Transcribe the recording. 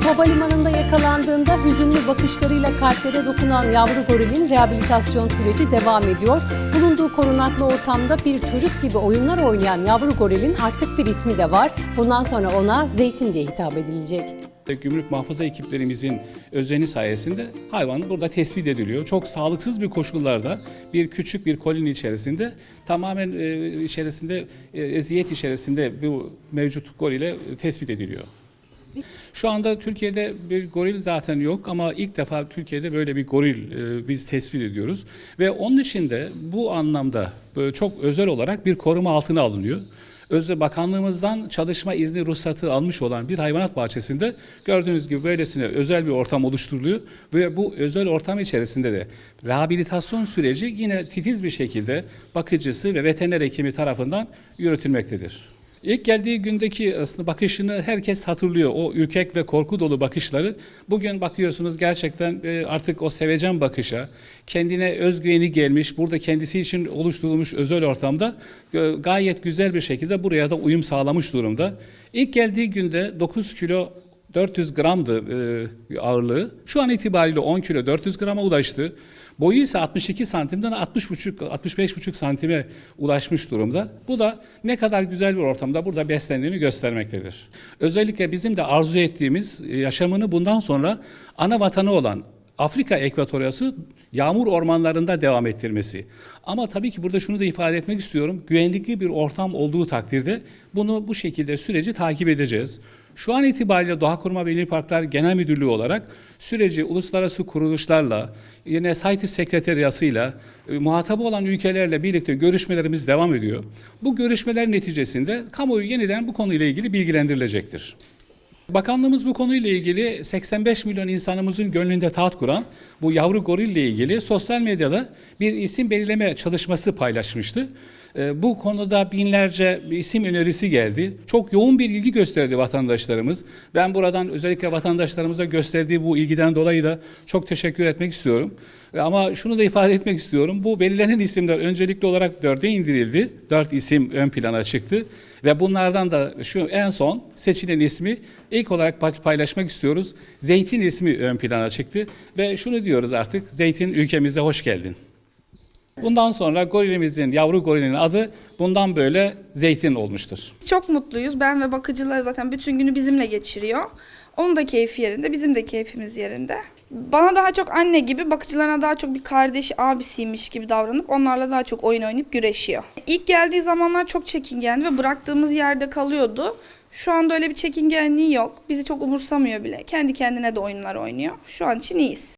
havalimanında yakalandığında hüzünlü bakışlarıyla kalplere dokunan yavru gorilin rehabilitasyon süreci devam ediyor. Bulunduğu korunaklı ortamda bir çocuk gibi oyunlar oynayan yavru gorilin artık bir ismi de var. Bundan sonra ona Zeytin diye hitap edilecek. Gümrük muhafaza ekiplerimizin özeni sayesinde hayvan burada tespit ediliyor. Çok sağlıksız bir koşullarda bir küçük bir koloni içerisinde tamamen e, içerisinde e, eziyet içerisinde bu mevcut gorile tespit ediliyor. Şu anda Türkiye'de bir goril zaten yok ama ilk defa Türkiye'de böyle bir goril e, biz tespit ediyoruz. Ve onun için de bu anlamda böyle çok özel olarak bir koruma altına alınıyor. Özde Bakanlığımızdan çalışma izni ruhsatı almış olan bir hayvanat bahçesinde gördüğünüz gibi böylesine özel bir ortam oluşturuluyor ve bu özel ortam içerisinde de rehabilitasyon süreci yine titiz bir şekilde bakıcısı ve veteriner hekimi tarafından yürütülmektedir. İlk geldiği gündeki aslında bakışını herkes hatırlıyor. O ürkek ve korku dolu bakışları. Bugün bakıyorsunuz gerçekten e, artık o sevecen bakışa, kendine özgüveni gelmiş, burada kendisi için oluşturulmuş özel ortamda e, gayet güzel bir şekilde buraya da uyum sağlamış durumda. İlk geldiği günde 9 kilo 400 gramdı e, ağırlığı. Şu an itibariyle 10 kilo 400 grama ulaştı. Boyu ise 62 santimden 60,5 65,5 santime ulaşmış durumda. Bu da ne kadar güzel bir ortamda burada beslendiğini göstermektedir. Özellikle bizim de arzu ettiğimiz yaşamını bundan sonra ana vatanı olan Afrika ekvatoryası yağmur ormanlarında devam ettirmesi. Ama tabii ki burada şunu da ifade etmek istiyorum. Güvenlikli bir ortam olduğu takdirde bunu bu şekilde süreci takip edeceğiz. Şu an itibariyle Doğa Koruma ve Parklar Genel Müdürlüğü olarak süreci uluslararası kuruluşlarla, yine CITES Sekreteriyası'yla, e, muhatabı olan ülkelerle birlikte görüşmelerimiz devam ediyor. Bu görüşmeler neticesinde kamuoyu yeniden bu konuyla ilgili bilgilendirilecektir. Bakanlığımız bu konuyla ilgili 85 milyon insanımızın gönlünde taht kuran bu yavru gorille ilgili sosyal medyada bir isim belirleme çalışması paylaşmıştı. Ee, Bu konuda binlerce isim önerisi geldi. Çok yoğun bir ilgi gösterdi vatandaşlarımız. Ben buradan özellikle vatandaşlarımıza gösterdiği bu ilgiden dolayı da çok teşekkür etmek istiyorum. Ama şunu da ifade etmek istiyorum. Bu belirlenen isimler öncelikli olarak dörde indirildi. Dört isim ön plana çıktı. Ve bunlardan da şu en son seçilen ismi ilk olarak paylaşmak istiyoruz. Zeytin ismi ön plana çıktı. Ve şunu diyoruz artık, Zeytin ülkemize hoş geldin. Bundan sonra gorilimizin, yavru gorilin adı bundan böyle Zeytin olmuştur. Çok mutluyuz. Ben ve bakıcılar zaten bütün günü bizimle geçiriyor. Onun da keyfi yerinde, bizim de keyfimiz yerinde. Bana daha çok anne gibi, bakıcılarına daha çok bir kardeş, abisiymiş gibi davranıp onlarla daha çok oyun oynayıp güreşiyor. İlk geldiği zamanlar çok çekingendi ve bıraktığımız yerde kalıyordu. Şu anda öyle bir çekingenliği yok. Bizi çok umursamıyor bile. Kendi kendine de oyunlar oynuyor. Şu an için iyiyiz.